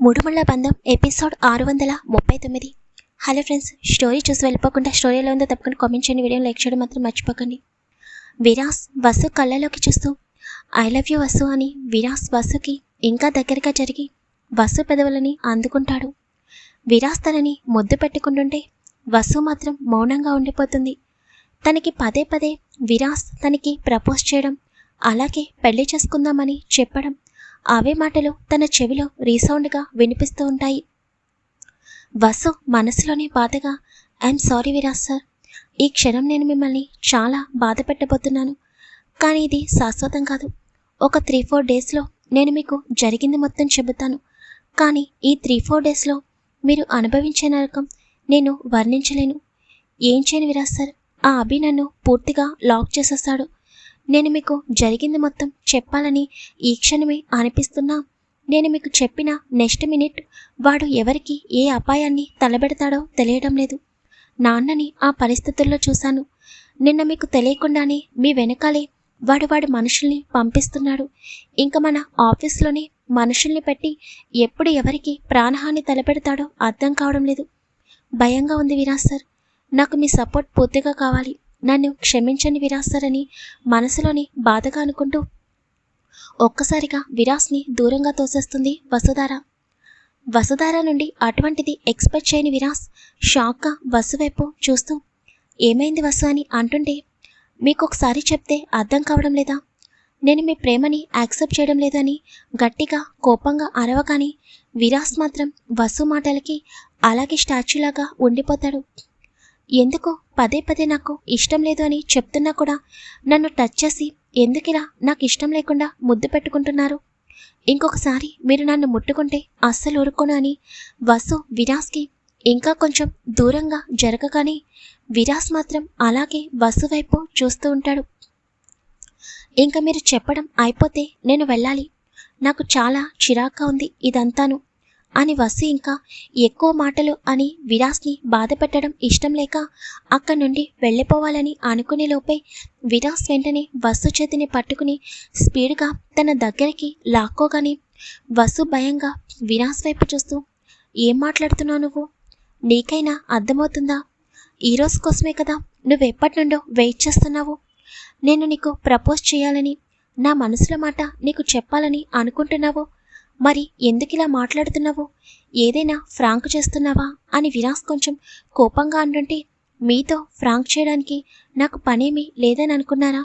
ముడుముళ్ళ బంధం ఎపిసోడ్ ఆరు వందల ముప్పై తొమ్మిది హలో ఫ్రెండ్స్ స్టోరీ చూసి వెళ్ళిపోకుండా స్టోరీలో ఉందో తప్పకుండా కామెంట్ చేయండి వీడియో లైక్ చేయడం మాత్రం మర్చిపోకండి. విరాస్ వసు కళ్ళలోకి చూస్తూ ఐ లవ్ యూ వసు అని విరాస్ వసుకి ఇంకా దగ్గరగా జరిగి వసు పెదవులని అందుకుంటాడు. విరాస్ తనని ముద్దు పెట్టుకుంటుంటే వసు మాత్రం మౌనంగా ఉండిపోతుంది. తనకి పదే పదే విరాస్ తనకి ప్రపోజ్ చేయడం అలాగే పెళ్ళి చేసుకుందామని చెప్పడం అవే మాటలు తన చెవిలో రీసౌండ్గా వినిపిస్తూ ఉంటాయి. వసు మనసులోనే బాధగా ఐఎమ్ సారీ విరాజ్ సార్. ఈ క్షణం నేను మిమ్మల్ని చాలా బాధ పెట్టబోతున్నాను. కానీ ఇది శాశ్వతం కాదు. ఒక త్రీ ఫోర్ డేస్లో నేను మీకు జరిగింది మొత్తం చెబుతాను. కానీ ఈ త్రీ ఫోర్ డేస్లో మీరు అనుభవించే నరకం నేను వర్ణించలేను. ఏం చేయను విరాజ్ సార్. ఆ అభి నన్ను పూర్తిగా లాక్ చేసేస్తాడు. నేను మీకు జరిగింది మొత్తం చెప్పాలని ఈ క్షణమే అనిపిస్తున్నా నేను మీకు చెప్పిన నెక్స్ట్ మినిట్ వాడు ఎవరికి ఏ అపాయాన్ని తలబెడతాడో తెలియడం లేదు. నాన్నని ఆ పరిస్థితుల్లో చూశాను. నిన్న మీకు తెలియకుండానే మీ వెనకాలే వాడు వాడి మనుషుల్ని పంపిస్తున్నాడు. ఇంకా మన ఆఫీస్లోనే మనుషుల్ని పెట్టి ఎప్పుడు ఎవరికి ప్రాణహాని తలపెడతాడో అర్థం కావడం లేదు. భయంగా ఉంది విరాజ్ సార్. నాకు మీ సపోర్ట్ పూర్తిగా కావాలి. నన్ను క్షమించని విరాస్తారని మనసులోని బాధగా అనుకుంటూ ఒక్కసారిగా విరాస్ని దూరంగా తోసేస్తుంది వసుధార. వసుధార నుండి అటువంటిది ఎక్స్పెక్ట్ చేయని విరాస్ షాక్గా వసు వైపు చూస్తూ ఏమైంది వసు అని అంటుంటే మీకు ఒకసారి చెప్తే అర్థం కావడం లేదా? నేను మీ ప్రేమని యాక్సెప్ట్ చేయడం లేదని గట్టిగా కోపంగా అరవగానే విరాస్ మాత్రం వసు మాటలకి అలాగే స్టాచ్యూలాగా ఉండిపోతాడు. ఎందుకు? పదే పదే నాకు ఇష్టం లేదు అని చెప్తున్నా కూడా నన్ను టచ్ చేసి ఎందుకిలా నాకు ఇష్టం లేకుండా ముద్దు పెట్టుకుంటున్నారు? ఇంకొకసారి మీరు నన్ను ముట్టుకుంటే అస్సలు ఊరుకోను అని వసు విరాస్కి ఇంకా కొంచెం దూరంగా జరగగానే విరాస్ మాత్రం అలాగే వసు వైపు చూస్తూ ఉంటాడు. ఇంకా మీరు చెప్పడం అయిపోతే నేను వెళ్ళాలి. నాకు చాలా చిరాగ్గా ఉంది ఇదంతాను. అని వసు ఇంకా ఎక్కువ మాటలు అని విరాస్ని బాధ పెట్టడం ఇష్టం లేక అక్కడి నుండి వెళ్ళిపోవాలని అనుకునే లోపే విరాస్ వెంటనే వసు చేతిని పట్టుకుని స్పీడ్గా తన దగ్గరికి లాక్కోగానే వసు భయంగా విరాస్ వైపు చూస్తూ ఏం మాట్లాడుతున్నావు నువ్వు? నీకైనా అర్థమవుతుందా? ఈరోజు కోసమే కదా నువ్వెప్పటి నుండో వెయిట్ చేస్తున్నావు? నేను నీకు ప్రపోజ్ చేయాలని నా మనసులో మాట నీకు చెప్పాలని అనుకుంటున్నావు? మరి ఎందుకిలా మాట్లాడుతున్నావు? ఏదైనా ఫ్రాంక్ చేస్తున్నావా? అని విరాస్ కొంచెం కోపంగా అంటుంటే మీతో ఫ్రాంక్ చేయడానికి నాకు పనేమీ లేదని అనుకున్నారా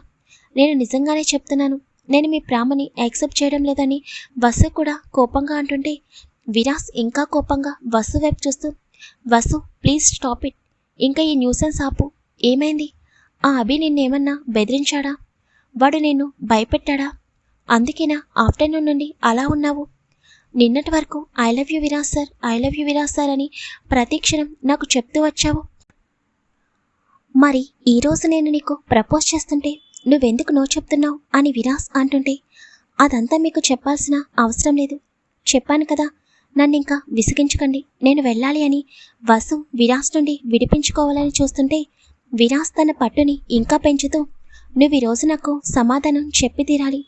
నేను నిజంగానే చెప్తున్నాను నేను మీ ప్రేమని యాక్సెప్ట్ చేయడం లేదని వసు కూడా కోపంగా అంటుంటే విరాస్ ఇంకా కోపంగా వసు వైపు చూస్తూ వసు ప్లీజ్ స్టాప్ ఇట్ ఇంకా ఈ న్యూసెన్స్ ఆపు. ఏమైంది? ఆ అభి నిన్నేమన్నా బెదిరించాడా? వాడు నేను భయపెట్టాడా? అందుకేనా ఆఫ్టర్నూన్ నుండి అలా ఉన్నావు? నిన్నటి వరకు I love you Viraj sir I love you Viraj sir అని ప్రతిక్షణం నాకు చెప్తూ వచ్చావు. మరి ఈరోజు నేను నీకు ప్రపోజ్ చేస్తుంటే నువ్వెందుకు నో చెప్తున్నావు అని విరాస్ అంటుంటే అదంతా మీకు చెప్పాల్సిన అవసరం లేదు. చెప్పాను కదా నన్ను ఇంకా విసిగించకండి నేను వెళ్ళాలి అని వసు విరాస్ నుండి విడిపించుకోవాలని చూస్తుంటే విరాస్ తన పట్టుని ఇంకా పెంచుతూ నువ్వు ఈరోజు నాకు సమాధానం చెప్పి తీరాలి.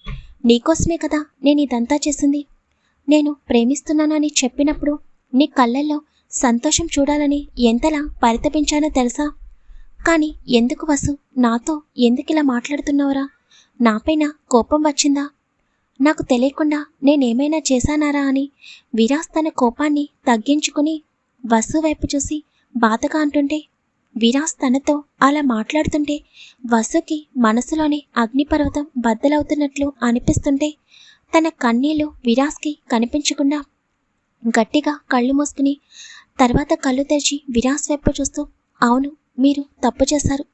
నీకోసమే కదా నేను ఇదంతా చేసింది. నేను ప్రేమిస్తున్నానని చెప్పినప్పుడు నీ కళ్ళల్లో సంతోషం చూడాలని ఎంతలా పరితపించానో తెలుసా? కానీ ఎందుకు వసు? నాతో ఎందుకు ఇలా మాట్లాడుతున్నావురా? నాపైన కోపం వచ్చిందా? నాకు తెలియకుండా నేనేమైనా చేశానారా అని విరాస్ తన కోపాన్ని తగ్గించుకుని వసు వైపు చూసి బాధగా అంటుంటే విరాస్ తనతో అలా మాట్లాడుతుంటే వసుకి మనసులోని అగ్నిపర్వతం బద్దలవుతున్నట్లు అనిపిస్తుంటే తన కన్నీళ్ళు విరాస్కి కనిపించకుండా గట్టిగా కళ్ళు మూసుకుని తర్వాత కళ్ళు తెరిచి విరాస్ వైపు చూస్తూ అవును మీరు తప్పు చేశారు.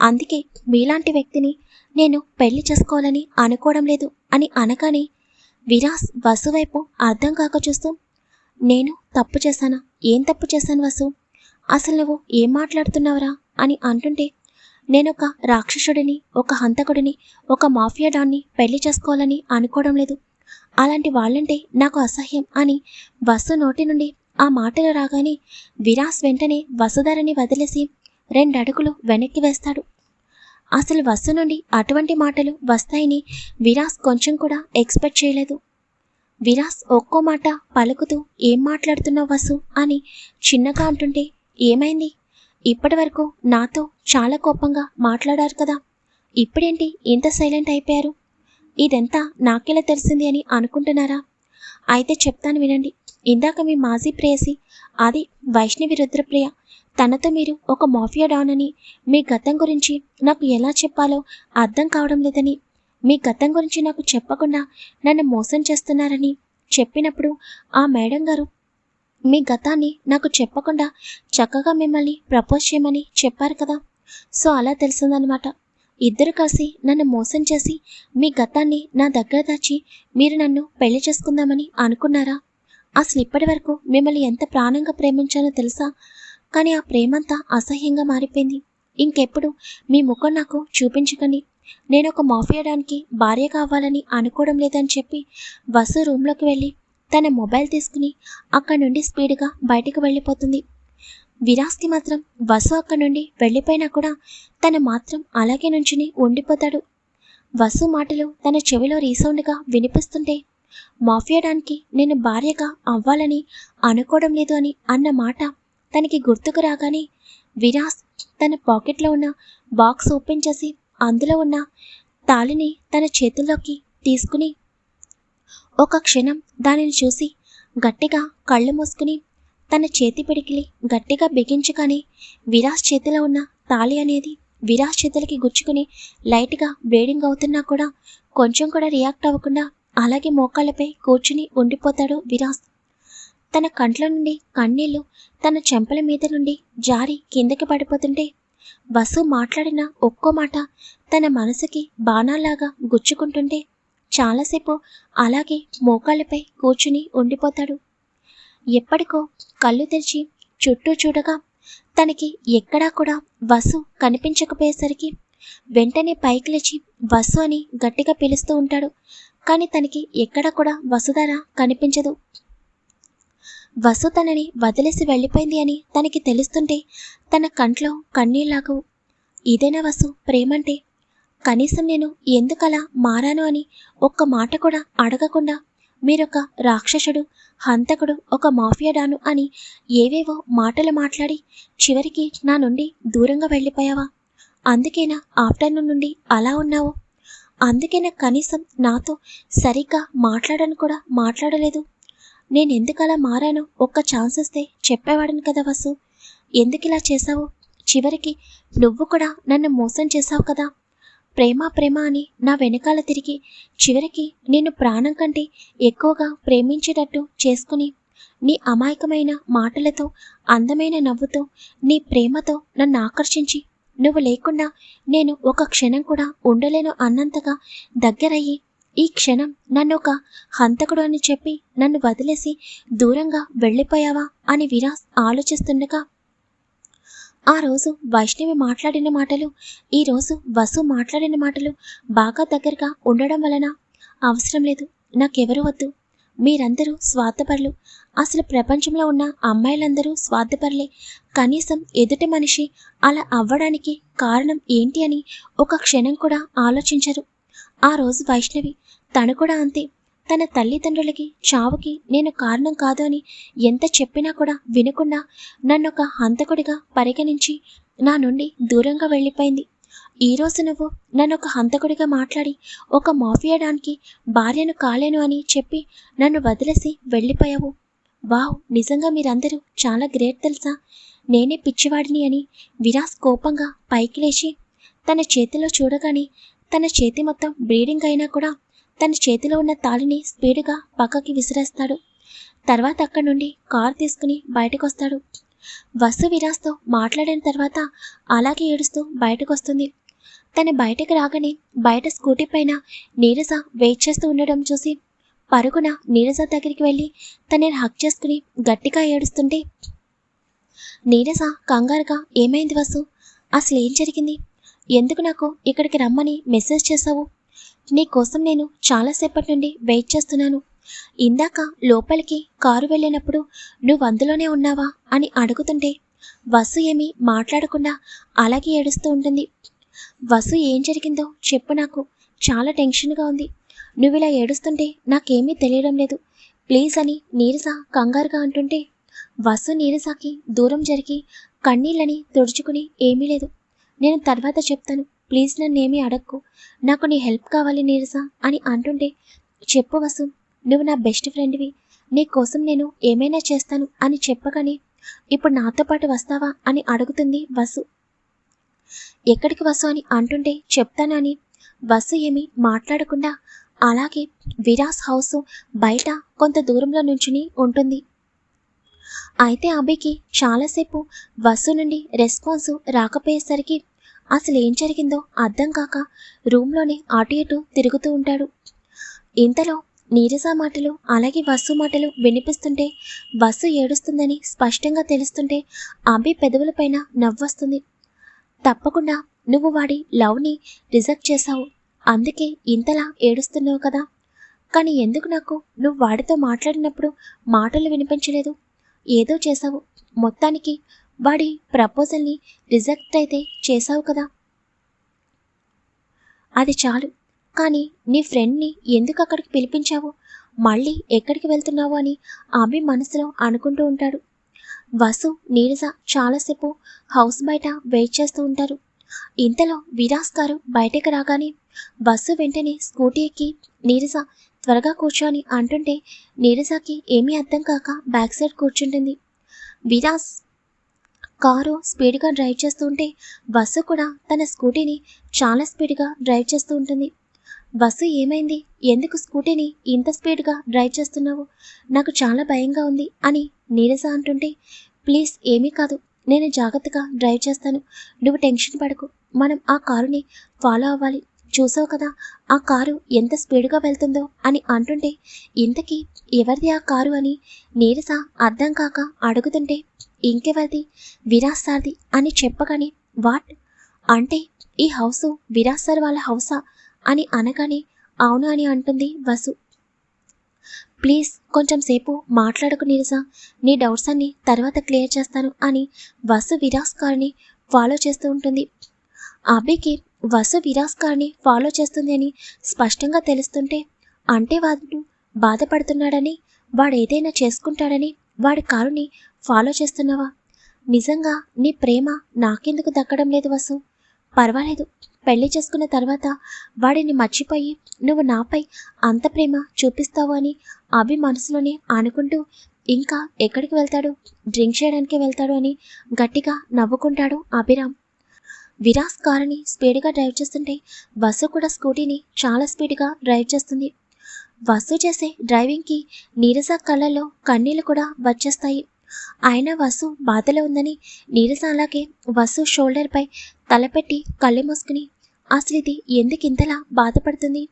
అందుకే మీలాంటి వ్యక్తిని నేను పెళ్ళి చేసుకోవాలని అనుకోవడం లేదు అని అనగానే విరాస్ వసు వైపు అర్థం కాక చూస్తూ నేను తప్పు చేశానా? ఏం తప్పు చేశాను వసు? అసలు నువ్వు ఏం మాట్లాడుతున్నావురా? అని అంటుంటే నేనొక రాక్షసుడిని ఒక హంతకుడిని ఒక మాఫియా డాన్ని పెళ్ళి చేసుకోవాలని అనుకోవడం లేదు. అలాంటి వాళ్ళంటే నాకు అసహ్యం అని వసు నోటి నుండి ఆ మాటలు రాగానే విరాస్ వెంటనే వసుధరని వదిలేసి రెండడుగులు వెనక్కి వేస్తాడు. అసలు వసు నుండి అటువంటి మాటలు వస్తాయని విరాస్ కొంచెం కూడా ఎక్స్పెక్ట్ చేయలేదు. విరాస్ ఒక్కో మాట పలుకుతూ ఏం మాట్లాడుతున్నావు వసు? అని చిన్నగా అంటుంటే ఏమైంది? ఇప్పటి వరకు నాతో చాలా కోపంగా మాట్లాడారు కదా. ఇప్పుడేంటి ఇంత సైలెంట్ అయిపోయారు? ఇదంతా నాకెలా తెలిసింది అని అనుకుంటున్నారా? అయితే చెప్తాను వినండి. ఇందాక మీ మాజీ ప్రేయసి అది వైష్ణవి రుద్రప్రియ తనతో మీరు ఒక మాఫియా డాన్ అని మీ గతం గురించి నాకు ఎలా చెప్పాలో అర్థం కావడం లేదని మీ గతం గురించి నాకు చెప్పకుండా నన్ను మోసం చేస్తున్నారని చెప్పినప్పుడు ఆ మేడం గారు మీ గతాన్ని నాకు చెప్పకుండా చక్కగా మిమ్మల్ని ప్రపోజ్ చేయమని చెప్పారు కదా. సో అలా తెలిసిందనమాట ఇద్దరు కలిసి నన్ను మోసం చేసి మీ గతాన్ని నా దగ్గర దాచి మీరు నన్ను పెళ్ళి చేసుకుందామని అనుకున్నారా? అసలు ఇప్పటి వరకు మిమ్మల్ని ఎంత ప్రాణంగా ప్రేమించానో తెలుసా? కానీ ఆ ప్రేమంతా అసహ్యంగా మారిపోయింది. ఇంకెప్పుడు మీ ముఖం నాకు చూపించకండి. నేను ఒక మాఫియాడానికి భార్య కావాలని అనుకోవడం లేదని చెప్పి వసు రూమ్లోకి వెళ్ళి తన మొబైల్ తీసుకుని అక్కడి నుండి స్పీడ్గా బయటకు వెళ్ళిపోతుంది. విరాస్కి మాత్రం వసు అక్కడి నుండి వెళ్ళిపోయినా కూడా తన మాత్రం అలాగే నుంచుని ఉండిపోతాడు. వసు మాటలు తన చెవిలో రీసౌండ్గా వినిపిస్తుంటే మాఫియడానికి నేను భార్యగా అవ్వాలని అనుకోవడం లేదు అని అన్న మాట తనకి గుర్తుకు రాగానే విరాస్ తన పాకెట్లో ఉన్న బాక్స్ ఓపెన్ చేసి అందులో ఉన్న తాళిని తన చేతుల్లోకి తీసుకుని ఒక క్షణం దానిని చూసి గట్టిగా కళ్ళు మూసుకుని తన చేతి పిడికిలి గట్టిగా బిగించగానే విరాస్ చేతిలో ఉన్న తాళి అనేది విరాస్ చేతులకి గుచ్చుకుని లైట్గా బ్లీడింగ్ అవుతున్నా కూడా కొంచెం కూడా రియాక్ట్ అవ్వకుండా అలాగే మోకాళ్ళపై కూర్చుని ఉండిపోతాడు విరాస్ తన కంట్ల నుండి కన్నీళ్ళు తన చెంపల మీద నుండి జారి కిందకి పడిపోతుంటే వసు మాట్లాడిన ఒక్కో మాట తన మనసుకి బాణాలాగా గుచ్చుకుంటుంటే చాలాసేపు అలాగే మోకాళ్ళపై కూర్చుని ఉండిపోతాడు. ఎప్పటికో కళ్ళు తెరిచి చుట్టూ చూడగా తనకి ఎక్కడా కూడా వసు కనిపించకపోయేసరికి వెంటనే పైకి లేచి వసు అని గట్టిగా పిలుస్తూ ఉంటాడు. కానీ తనకి ఎక్కడా కూడా వసుధార కనిపించదు. వసు తనని వదిలేసి వెళ్ళిపోయింది అని తనకి తెలుస్తుంటే తన కంట్లో కన్నీళ్ళాగవు ఇదేనా వసు? ప్రేమంటే కనీసం నేను ఎందుకలా మారాను అని ఒక్క మాట కూడా అడగకుండా మీరొక రాక్షసుడు హంతకుడు ఒక మాఫియాడాను అని ఏవేవో మాటలు మాట్లాడి చివరికి నా నుండి దూరంగా వెళ్ళిపోయావా? అందుకేనా ఆఫ్టర్నూన్ నుండి అలా ఉన్నావు? అందుకేనా కనీసం నాతో సరిగ్గా మాట్లాడను కూడా మాట్లాడలేదు? నేను ఎందుకు అలా ఒక్క ఛాన్స్ ఇస్తే చెప్పేవాడిని కదా వసు. ఎందుకు ఇలా చేశావు? చివరికి నువ్వు కూడా నన్ను మోసం చేశావు కదా? ప్రేమ ప్రేమ అని నా వెనకాల తిరిగి చివరికి నేను ప్రాణం కంటే ఎక్కువగా ప్రేమించేటట్టు చేసుకుని నీ అమాయకమైన మాటలతో అందమైన నవ్వుతో నీ ప్రేమతో నన్ను ఆకర్షించి నువ్వు లేకుండా నేను ఒక క్షణం కూడా ఉండలేను అన్నంతగా దగ్గరయ్యి ఈ క్షణం నన్ను ఒక హంతకుడు అని చెప్పి నన్ను వదిలేసి దూరంగా వెళ్ళిపోయావా అని విరాస్ ఆలోచిస్తుండగా ఆ రోజు వైష్ణవి మాట్లాడిన మాటలు ఈరోజు వసు మాట్లాడిన మాటలు బాగా దగ్గరగా ఉండడం వలన అవసరం లేదు నాకెవరు వద్దు. మీరందరూ స్వార్థపరులు. అసలు ప్రపంచంలో ఉన్న అమ్మాయిలందరూ స్వార్థపరులే. కనీసం ఎదుటి మనిషి అలా అవ్వడానికి కారణం ఏంటి అని ఒక క్షణం కూడా ఆలోచించరు. ఆ రోజు వైష్ణవి తను కూడా అంతే. తన తల్లిదండ్రులకి చావుకి నేను కారణం కాదు అని ఎంత చెప్పినా కూడా వినకుండా నన్ను ఒక హంతకుడిగా పరిగణించి నా నుండి దూరంగా వెళ్ళిపోయింది. ఈరోజు నువ్వు నన్ను ఒక హంతకుడిగా మాట్లాడి ఒక మాఫియాడానికి భార్యను కాలేను అని చెప్పి నన్ను వదిలేసి వెళ్ళిపోయావు. వావ్ నిజంగా మీరందరూ చాలా గ్రేట్ తెలుసా? నేనే పిచ్చివాడిని అని విరాస్ కోపంగా పైకి లేచి తన చేతిలో చూడగానే తన చేతి మొత్తం బ్లీడింగ్ అయినా కూడా తన చేతిలో ఉన్న తాళిని స్పీడ్గా పక్కకి విసిరేస్తాడు. తర్వాత అక్కడి నుండి కారు తీసుకుని బయటకు వస్తాడు వసు విరాస్తో మాట్లాడిన తర్వాత అలాగే ఏడుస్తూ బయటకు వస్తుంది తను బయటకు రాగానే బయట స్కూటీ పైన నీరజ వెయిట్ చేస్తూ ఉండడం చూసి పరుగున నీరజ దగ్గరికి వెళ్ళి తనని హక్ చేసుకుని గట్టిగా ఏడుస్తుంటే నీరజ కంగారుగా ఏమైంది వసు? అసలు ఏం జరిగింది? ఎందుకు నాకు ఇక్కడికి రమ్మని మెసేజ్ చేశావు? నీకోసం నేను చాలాసేపటి నుండి వెయిట్ చేస్తున్నాను. ఇందాక లోపలికి కారు వెళ్ళినప్పుడు నువ్వు అందులోనే ఉన్నావా అని అడుగుతుంటే వసు ఏమీ మాట్లాడకుండా అలాగే ఏడుస్తూ ఉంటుంది. వసు ఏం జరిగిందో చెప్పు నాకు. చాలా టెన్షన్గా ఉంది. నువ్వు ఇలా ఏడుస్తుంటే నాకేమీ తెలియడం లేదు. ప్లీజ్ అని నీరస కంగారుగా అంటుంటే వసు నీరసకి దూరం జరిగి కన్నీళ్ళని తుడుచుకుని ఏమీ లేదు. నేను తర్వాత చెప్తాను. ప్లీజ్ నన్నేమీ అడక్కు. నాకు నీ హెల్ప్ కావాలి నీరస అని అంటుంటే చెప్పు వసు నువ్వు నా బెస్ట్ ఫ్రెండ్వి. నీ కోసం నేను ఏమైనా చేస్తాను అని చెప్పగానే ఇప్పుడు నాతో పాటు వస్తావా అని అడుగుతుంది వసు. ఎక్కడికి వసు అని అంటుంటే చెప్తానని వసు ఏమి మాట్లాడకుండా అలాగే విరాస్ హౌస్ బయట కొంత దూరంలో నుంచుని ఉంటుంది. అయితే అభికి చాలాసేపు వసు నుండి రెస్పాన్స్ రాకపోయేసరికి అసలు ఏం జరిగిందో అర్థం కాక రూమ్లోనే అటు ఇటు తిరుగుతూ ఉంటాడు. ఇంతలో నీరజ మాటలు అలాగే వసు మాటలు వినిపిస్తుంటే వసు ఏడుస్తుందని స్పష్టంగా తెలుస్తుంటే అభి పెదవులపైన నవ్వొస్తుంది. తప్పకుండా నువ్వు వాడి లవ్ని రిజెక్ట్ చేశావు. అందుకే ఇంతలా ఏడుస్తున్నావు కదా. కానీ ఎందుకు నాకు? నువ్వు వాడితో మాట్లాడినప్పుడు మాటలు వినిపించలేదు. ఏదో చేశావు. మొత్తానికి వాడి ప్రపోజల్ని రిజెక్ట్ అయితే చేశావు కదా. అది చాలు. కానీ నీ ఫ్రెండ్ని ఎందుకు అక్కడికి పిలిపించావు? మళ్ళీ ఎక్కడికి వెళ్తున్నావు అని ఆమె మనసులో అనుకుంటూ ఉంటాడు. వసు నీరజ చాలాసేపు హౌస్ బయట వెయిట్ చేస్తూ ఉంటారు. ఇంతలో విరాస్ గారు బయటకు రాగానే బస్సు వెంటనే స్కూటీ ఎక్కి నీరజ త్వరగా కూర్చొని అంటుంటే నీరజకి ఏమీ అర్థం కాక బ్యాక్ సైడ్ కూర్చుంటుంది. విరాస్ కారు స్పీడ్గా డ్రైవ్ చేస్తూ ఉంటే బస్సు కూడా తన స్కూటీని చాలా స్పీడ్గా డ్రైవ్ చేస్తూ ఉంటుంది. బస్సు ఏమైంది? ఎందుకు స్కూటీని ఇంత స్పీడ్గా డ్రైవ్ చేస్తున్నావు? నాకు చాలా భయంగా ఉంది అని నీరజ అంటుంటే ప్లీజ్ ఏమీ కాదు. నేను జాగ్రత్తగా డ్రైవ్ చేస్తాను. నువ్వు టెన్షన్ పడకు. మనం ఆ కారుని ఫాలో అవ్వాలి. చూసావు కదా ఆ కారు ఎంత స్పీడ్గా వెళ్తుందో అని అంటుంటే ఇంతకీ ఎవరిది ఆ కారు అని నీరస అర్థం కాక అడుగుతుంటే ఇంకెవరిది? విరాజ్ సార్ది అని చెప్పగానే వాట్? అంటే ఈ హౌస్ విరాజ్ సార్ వాళ్ళ హౌసా? అని అనగానే అవును అని అంటుంది వసు. ప్లీజ్ కొంచెం సేపు మాట్లాడకు నిరసా నీ డౌట్స్ అన్ని తర్వాత క్లియర్ చేస్తాను అని వసు విరాస్కార్ని ఫాలో చేస్తూ ఉంటుంది. అభికి వసు విరాస్కార్ని ఫాలో చేస్తుంది అని స్పష్టంగా తెలుస్తుంటే అంటే వాడు బాధపడుతున్నాడని వాడు ఏదైనా చేసుకుంటాడని వాడి కారుని ఫాలో చేస్తున్నావా? నిజంగా నీ ప్రేమ నాకెందుకు దక్కడం లేదు వసు? పర్వాలేదు పెళ్ళి చేసుకున్న తర్వాత వాడిని మర్చిపోయి నువ్వు నాపై అంత ప్రేమ చూపిస్తావు అని అభి మనసులోనే అనుకుంటూ ఇంకా ఎక్కడికి వెళ్తాడు? డ్రింక్ చేయడానికి వెళ్తాడు అని గట్టిగా నవ్వుకుంటాడు అభిరామ్. విరాస్ కారుని స్పీడ్గా డ్రైవ్ చేస్తుంటే బస్సు కూడా స్కూటీని చాలా స్పీడ్గా డ్రైవ్ చేస్తుంది. వసు చేసే డ్రైవింగ్కి నీరజ కళ్ళల్లో కన్నీళ్ళు కూడా వచ్చేస్తాయి. అయినా వసు బాధలో ఉందని నీరస అలాగే వసు షోల్డర్పై తలపెట్టి కళ్ళు మూసుకుని అసలు ఇది ఎందుకు ఇంతలా బాధపడుతుంది?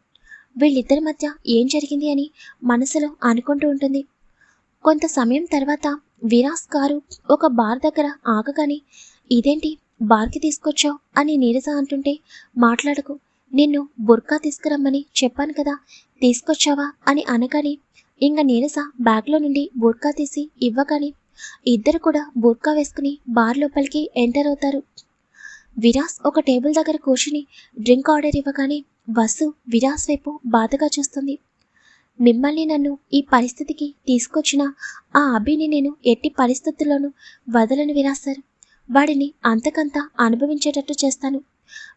వీళ్ళిద్దరి మధ్య ఏం జరిగింది? అని మనసులో అనుకుంటూ ఉంటుంది. కొంత సమయం తర్వాత విరాస్ కారు ఒక బార్ దగ్గర ఆగగానే ఇదేంటి బార్కి తీసుకొచ్చావు? అని నీరజ అంటుంటే మాట్లాడకు నిన్ను బుర్కా తీసుకురమ్మని చెప్పాను కదా తీసుకొచ్చావా? అని అనగానే ఇంక నీరస బ్యాగ్లో నుండి బుర్కా తీసి ఇవ్వగానే ఇద్దరు కూడా బుర్కా వేసుకుని బార్ లోపలికి ఎంటర్ అవుతారు. విరాస్ ఒక టేబుల్ దగ్గర కూర్చుని డ్రింక్ ఆర్డర్ ఇవ్వగానే వసు విరాస్ వైపు బాధగా చూస్తుంది. మిమ్మల్ని నన్ను ఈ పరిస్థితికి తీసుకొచ్చిన ఆ అభిని నేను ఎట్టి పరిస్థితుల్లోనూ వదలను విరాస్ సార్. వాడిని అంతకంత అనుభవించేటట్టు చేస్తాను.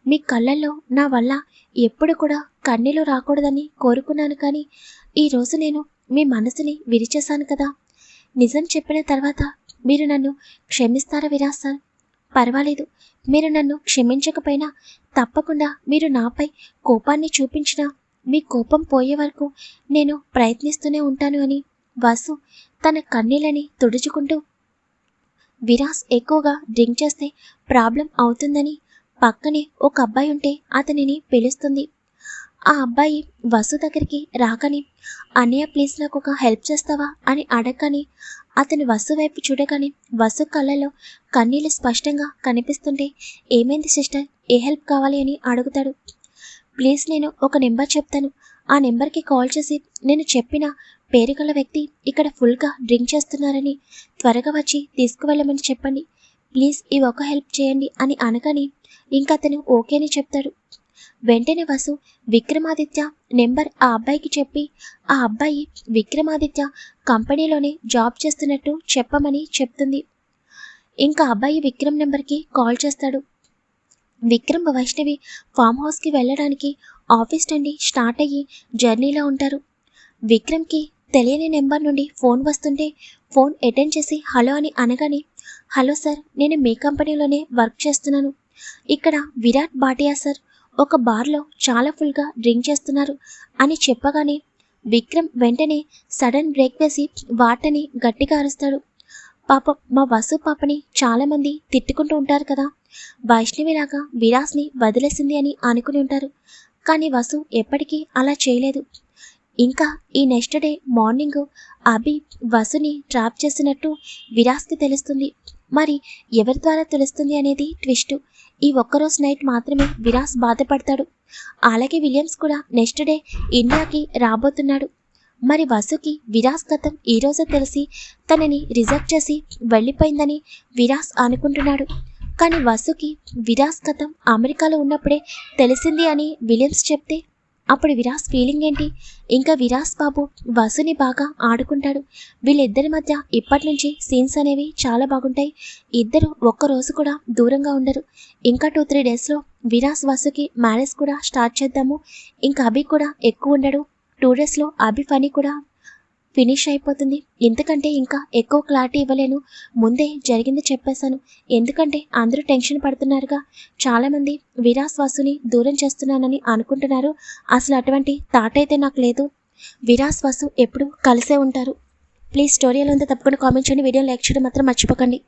మీ కళ్ళల్లో నా వల్ల ఎప్పుడు కూడా కన్నీలు రాకూడదని కోరుకున్నాను కానీ ఈరోజు నేను మీ మనసుని విరిచేశాను కదా. నిజం చెప్పిన తర్వాత మీరు నన్ను క్షమిస్తారా విరాస్ సార్ పర్వాలేదు. మీరు నన్ను క్షమించకపోయినా తప్పకుండా మీరు నాపై కోపాన్ని చూపించినా మీ కోపం పోయే వరకు నేను ప్రయత్నిస్తూనే ఉంటాను అని వాసు తన కన్నీళ్ళని తుడుచుకుంటూ విరాస్ ఎక్కువగా డ్రింక్ చేస్తే ప్రాబ్లం అవుతుందని పక్కనే ఒక అబ్బాయి ఉంటే అతనిని పిలుస్తుంది. ఆ అబ్బాయి వసు దగ్గరికి రాకని అన్నయ్య ప్లీజ్ నాకు ఒక హెల్ప్ చేస్తావా? అని అడగని అతని వసు వైపు చూడగానే వసు కళ్ళలో కన్నీళ్ళు స్పష్టంగా కనిపిస్తుంటే ఏమైంది సిస్టర్? ఏ హెల్ప్ కావాలి? అని అడుగుతాడు. ప్లీజ్ నేను ఒక నెంబర్ చెప్తాను. ఆ నెంబర్కి కాల్ చేసి నేను చెప్పిన పేరు గల వ్యక్తి ఇక్కడ ఫుల్గా డ్రింక్ చేస్తున్నారని త్వరగా వచ్చి తీసుకువెళ్ళమని చెప్పండి. ప్లీజ్ ఈ ఒక హెల్ప్ చేయండి అని అనగానే ఇంకా అతను ఓకే అని చెప్తాడు. వెంటనే వసు విక్రమాదిత్య నెంబర్ ఆ అబ్బాయికి చెప్పి ఆ అబ్బాయి విక్రమాదిత్య కంపెనీలోనే జాబ్ చేస్తున్నట్టు చెప్పమని చెప్తుంది. ఇంకా అబ్బాయి విక్రమ్ నెంబర్కి కాల్ చేస్తాడు. విక్రమ్ వైష్ణవి ఫామ్ హౌస్కి వెళ్ళడానికి ఆఫీస్ నుండి స్టార్ట్ అయ్యి జర్నీలో ఉంటారు. విక్రమ్కి తెలియని నెంబర్ నుండి ఫోన్ వస్తుంటే ఫోన్ అటెండ్ చేసి హలో అని అనగానే హలో సార్ నేను మీ కంపెనీలోనే వర్క్ చేస్తున్నాను. ఇక్కడ విరాట్ భాటియా సార్ ఒక బార్లో చాలా ఫుల్గా డ్రింక్ చేస్తున్నారు అని చెప్పగానే విక్రమ్ వెంటనే సడన్ బ్రేక్ వేసి వాటని గట్టిగా అరుస్తాడు. పాపం మా వసు పాపని చాలామంది తిట్టుకుంటూ ఉంటారు కదా. వైష్ణవిలాగా విరాస్ని వదిలేసింది అని అనుకుని ఉంటారు. కానీ వసు ఎప్పటికీ అలా చేయలేదు. ఇంకా ఈ నెక్స్ట్ డే మార్నింగ్ అభి వసుని ట్రాప్ చేసినట్టు విరాస్కి తెలుస్తుంది. మరి ఎవరి ద్వారా తెలుస్తుంది అనేది ట్విస్ట్. ఈ ఒక్కరోజు నైట్ మాత్రమే విరాస్ బాధపడతాడు. అలాగే విలియమ్స్ కూడా నెక్స్ట్ డే ఇండియాకి రాబోతున్నాడు. మరి వసుకి విరాస్ గతం ఈరోజే తెలిసి తనని రిజెక్ట్ చేసి వెళ్ళిపోయిందని విరాస్ అనుకుంటున్నాడు. కానీ వసుకి విరాస్ గతం అమెరికాలో ఉన్నప్పుడే తెలిసింది అని విలియమ్స్ చెప్తే అప్పుడు విరాస్ ఫీలింగ్ ఏంటి? ఇంకా విరాస్ బాబు వసుని బాగా ఆడుకుంటాడు. వీళ్ళిద్దరి మధ్య ఇప్పటి నుంచి సీన్స్ అనేవి చాలా బాగుంటాయి. ఇద్దరు ఒక్కరోజు కూడా దూరంగా ఉండరు. ఇంకా టూ త్రీ డేస్లో విరాస్ వసుకి మ్యారేజ్ కూడా స్టార్ట్ చేద్దాము. ఇంకా అభి కూడా ఎక్కువ ఉండడు. టూ డేస్లో అభి ఫనీ కూడా ఫినిష్ అయిపోతుంది. ఎందుకంటే ఇంకా ఎక్కువ క్లారిటీ ఇవ్వలేను. ముందే జరిగింది చెప్పేశాను. ఎందుకంటే అందరూ టెన్షన్ పడుతున్నారుగా. చాలామంది విరాస్ వాసుని దూరం చేస్తున్నానని అనుకుంటున్నారు. అసలు అటువంటి థాట్ అయితే నాకు లేదు. విరాస్ వాసు ఎప్పుడు కలిసే ఉంటారు. ప్లీజ్ స్టోరీ ఎలా ఉందో తప్పకుండా కామెంట్ చేయండి. వీడియో లైక్ చేయడం మాత్రం మర్చిపోకండి.